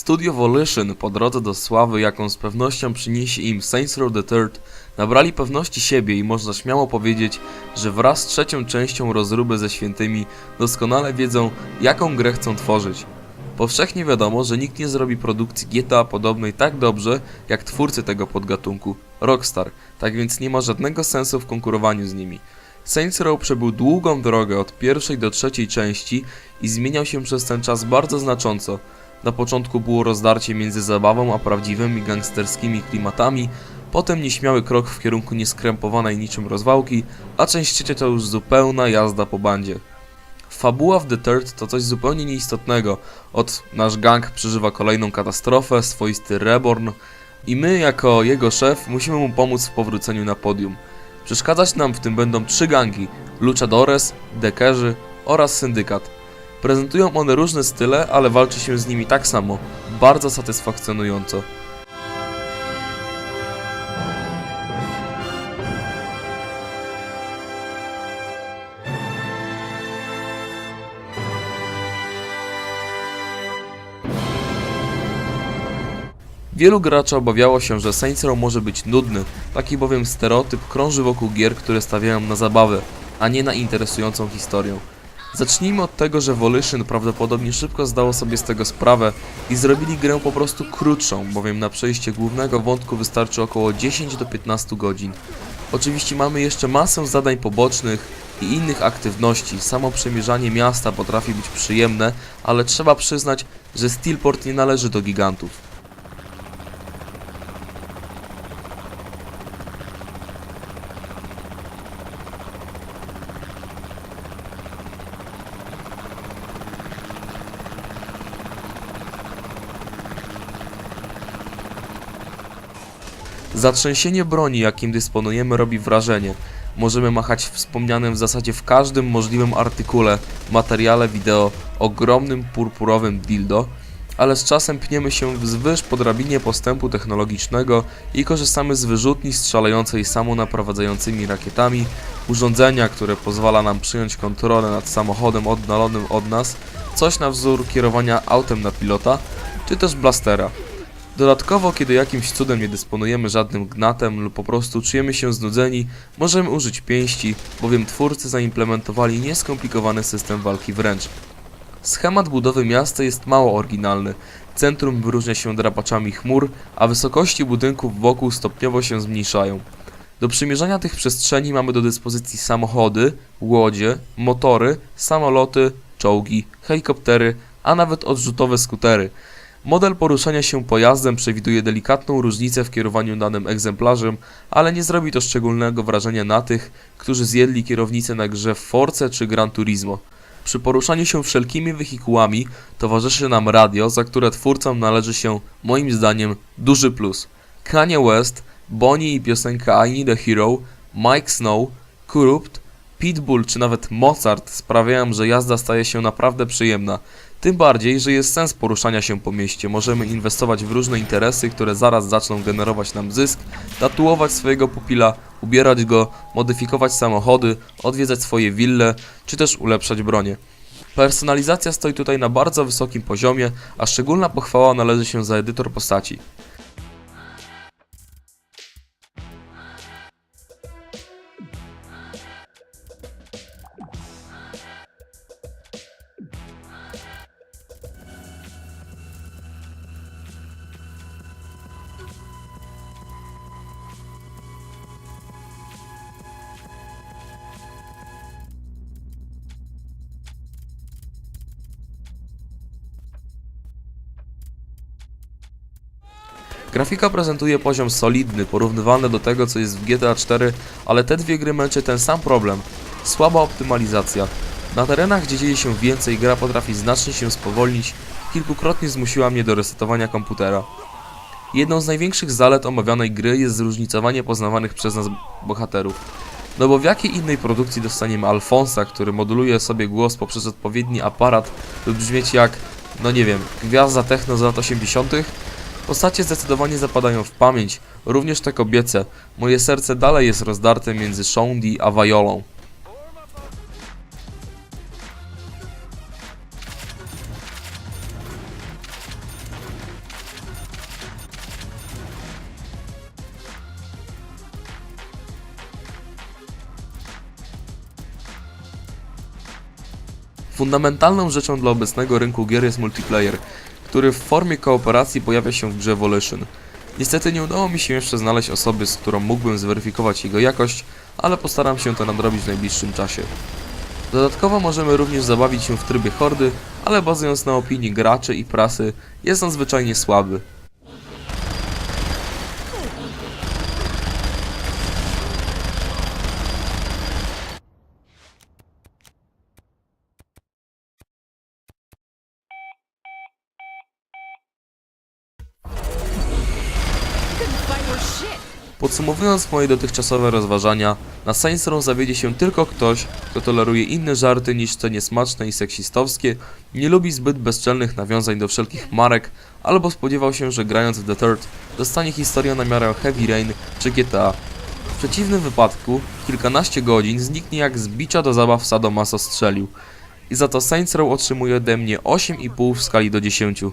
Studio Volition po drodze do sławy, jaką z pewnością przyniesie im Saints Row the Third, nabrali pewności siebie i można śmiało powiedzieć, że wraz z trzecią częścią rozruby ze świętymi doskonale wiedzą, jaką grę chcą tworzyć. Powszechnie wiadomo, że nikt nie zrobi produkcji GTA podobnej tak dobrze, jak twórcy tego podgatunku, Rockstar, tak więc nie ma żadnego sensu w konkurowaniu z nimi. Saints Row przebył długą drogę od pierwszej do trzeciej części i zmieniał się przez ten czas bardzo znacząco. Na początku było rozdarcie między zabawą a prawdziwymi gangsterskimi klimatami, potem nieśmiały krok w kierunku nieskrępowanej niczym rozwałki, a trzecia to już zupełna jazda po bandzie. Fabuła w The Third to coś zupełnie nieistotnego. Od nasz gang przeżywa kolejną katastrofę, swoisty reborn i my jako jego szef musimy mu pomóc w powróceniu na podium. Przeszkadzać nam w tym będą trzy gangi: Luchadores, Dekerzy oraz Syndykat. Prezentują one różne style, ale walczy się z nimi tak samo, bardzo satysfakcjonująco. Wielu graczy obawiało się, że Saints Row może być nudny, taki bowiem stereotyp krąży wokół gier, które stawiają na zabawę, a nie na interesującą historię. Zacznijmy od tego, że Volition prawdopodobnie szybko zdało sobie z tego sprawę i zrobili grę po prostu krótszą, bowiem na przejście głównego wątku wystarczy około 10 do 15 godzin. Oczywiście mamy jeszcze masę zadań pobocznych i innych aktywności. Samo przemierzanie miasta potrafi być przyjemne, ale trzeba przyznać, że Steelport nie należy do gigantów. Zatrzęsienie broni, jakim dysponujemy, robi wrażenie. Możemy machać wspomnianym w zasadzie w każdym możliwym artykule, materiale wideo, ogromnym purpurowym dildo, ale z czasem pniemy się wzwyż po drabinie postępu technologicznego i korzystamy z wyrzutni strzelającej samonaprowadzającymi rakietami, urządzenia, które pozwala nam przyjąć kontrolę nad samochodem oddalonym od nas, coś na wzór kierowania autem na pilota, czy też blastera. Dodatkowo, kiedy jakimś cudem nie dysponujemy żadnym gnatem lub po prostu czujemy się znudzeni, możemy użyć pięści, bowiem twórcy zaimplementowali nieskomplikowany system walki wręcz. Schemat budowy miasta jest mało oryginalny. Centrum wyróżnia się drapaczami chmur, a wysokości budynków wokół stopniowo się zmniejszają. Do przymierzania tych przestrzeni mamy do dyspozycji samochody, łodzie, motory, samoloty, czołgi, helikoptery, a nawet odrzutowe skutery. Model poruszania się pojazdem przewiduje delikatną różnicę w kierowaniu danym egzemplarzem, ale nie zrobi to szczególnego wrażenia na tych, którzy zjedli kierownicę na grze Force czy Gran Turismo. Przy poruszaniu się wszelkimi wehikułami towarzyszy nam radio, za które twórcom należy się, moim zdaniem, duży plus. Kanye West, Bonnie i piosenka I Need a Hero, Mike Snow, Kurupt, Pitbull czy nawet Mozart sprawiają, że jazda staje się naprawdę przyjemna. Tym bardziej, że jest sens poruszania się po mieście. Możemy inwestować w różne interesy, które zaraz zaczną generować nam zysk, tatuować swojego pupila, ubierać go, modyfikować samochody, odwiedzać swoje wille, czy też ulepszać bronię. Personalizacja stoi tutaj na bardzo wysokim poziomie, a szczególna pochwała należy się za edytor postaci. Grafika prezentuje poziom solidny, porównywalny do tego co jest w GTA 4, ale te dwie gry męczy ten sam problem. Słaba optymalizacja. Na terenach, gdzie dzieje się więcej, gra potrafi znacznie się spowolnić, kilkukrotnie zmusiła mnie do resetowania komputera. Jedną z największych zalet omawianej gry jest zróżnicowanie poznawanych przez nas bohaterów. No bo w jakiej innej produkcji dostaniemy Alfonsa, który moduluje sobie głos poprzez odpowiedni aparat, by brzmieć jak, no nie wiem, gwiazda techno z lat 80., Postacie zdecydowanie zapadają w pamięć, również te kobiece. Moje serce dalej jest rozdarte między Shondi a Vajolą. Fundamentalną rzeczą dla obecnego rynku gier jest multiplayer który w formie kooperacji pojawia się w grze Volition. Niestety nie udało mi się jeszcze znaleźć osoby, z którą mógłbym zweryfikować jego jakość, ale postaram się to nadrobić w najbliższym czasie. Dodatkowo możemy również zabawić się w trybie hordy, ale bazując na opinii graczy i prasy, jest on zwyczajnie słaby. Podsumowując moje dotychczasowe rozważania, na Saints Row zawiedzie się tylko ktoś, kto toleruje inne żarty niż te niesmaczne i seksistowskie, nie lubi zbyt bezczelnych nawiązań do wszelkich marek, albo spodziewał się, że grając w The Third dostanie historię na miarę Heavy Rain czy GTA. W przeciwnym wypadku kilkanaście godzin zniknie jak z bicia do zabaw Sadomaso strzelił. I za to Saints Row otrzymuje ode mnie 8,5 w skali do 10.